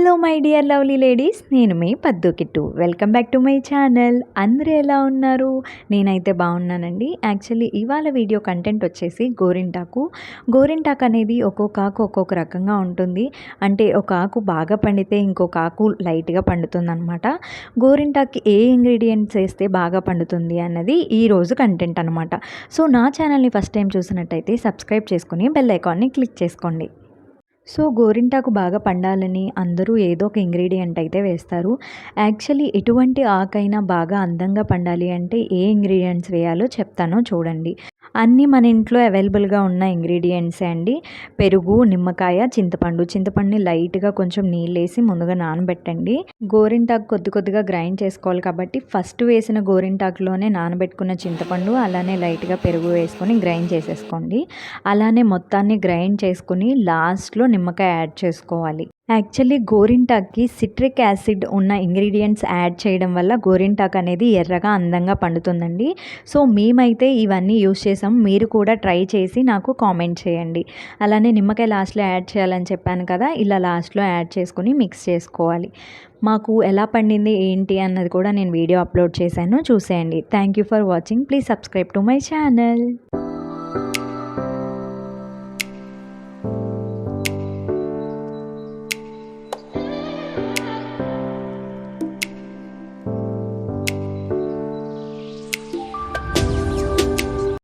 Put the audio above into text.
Hello my dear lovely ladies. నేను మీ Paddu Kittu. Welcome back to my channel. అందరూ ఎలా ఉన్నారు? నేనైతే బాగున్నానండి. యాక్చువల్లీ ఇవాళ వీడియో కంటెంట్ వచ్చేసి గోరింటాకు. గోరింటాకు అనేది ఒక్కొక్క ఆకు ఒక్కొక్క రకంగా ఉంటుంది. అంటే ఒక ఆకు బాగా పండితే ఇంకొక ఆకు లైట్గా పండుతుంది అనమాట గోరింటాకు ఏ ఇంగ్రీడియంట్స్ వేస్తే బాగా పండుతుంది అన్నది ఈ రోజు కంటెంట్ అనమాట సో నా ఛానల్ని ఫస్ట్ టైం చూసినట్టయితే సబ్స్క్రైబ్ చేసుకుని బెల్ ఐకాన్ని క్లిక్ చేసుకోండి. సో గోరింటాకు బాగా పండాలని అందరూ ఏదో ఒక ఇంగ్రీడియంట్ అయితే వేస్తారు. యాక్చువల్లీ ఎటువంటి ఆకైనా బాగా అందంగా పండాలి అంటే ఏ ఇంగ్రీడియంట్స్ వేయాలో చెప్తానో చూడండి. అన్నీ మన ఇంట్లో అవైలబుల్గా ఉన్న ఇంగ్రీడియంట్సే అండి. పెరుగు నిమ్మకాయ చింతపండు. చింతపండుని లైట్గా కొంచెం నీళ్ళు వేసి ముందుగా నానబెట్టండి. గోరింటాకు కొద్ది కొద్దిగా గ్రైండ్ చేసుకోవాలి కాబట్టి ఫస్ట్ వేసిన గోరింటాకులోనే నానబెట్టుకున్న చింతపండు అలానే లైట్గా పెరుగు వేసుకొని గ్రైండ్ చేసేసుకోండి. అలానే మొత్తాన్ని గ్రైండ్ చేసుకుని లాస్ట్లో నిమ్మకాయ యాడ్ చేసుకోవాలి. యాక్చువల్లీ గోరింటాక్కి సిట్రిక్ యాసిడ్ ఉన్న ఇంగ్రీడియంట్స్ యాడ్ చేయడం వల్ల గోరింటాక్ అనేది ఎర్రగా అందంగా పండుతుందండి. సో మేమైతే ఇవన్నీ యూస్ చేసాం. మీరు కూడా ట్రై చేసి నాకు కామెంట్ చేయండి. అలానే నిమ్మకాయ లాస్ట్లో యాడ్ చేయాలని చెప్పాను కదా ఇలా లాస్ట్లో యాడ్ చేసుకుని మిక్స్ చేసుకోవాలి. మాకు ఎలా పండింది ఏంటి అన్నది కూడా నేను వీడియో అప్లోడ్ చేశాను. చూసేయండి. Thank you for watching. Please subscribe to my channel. Bye.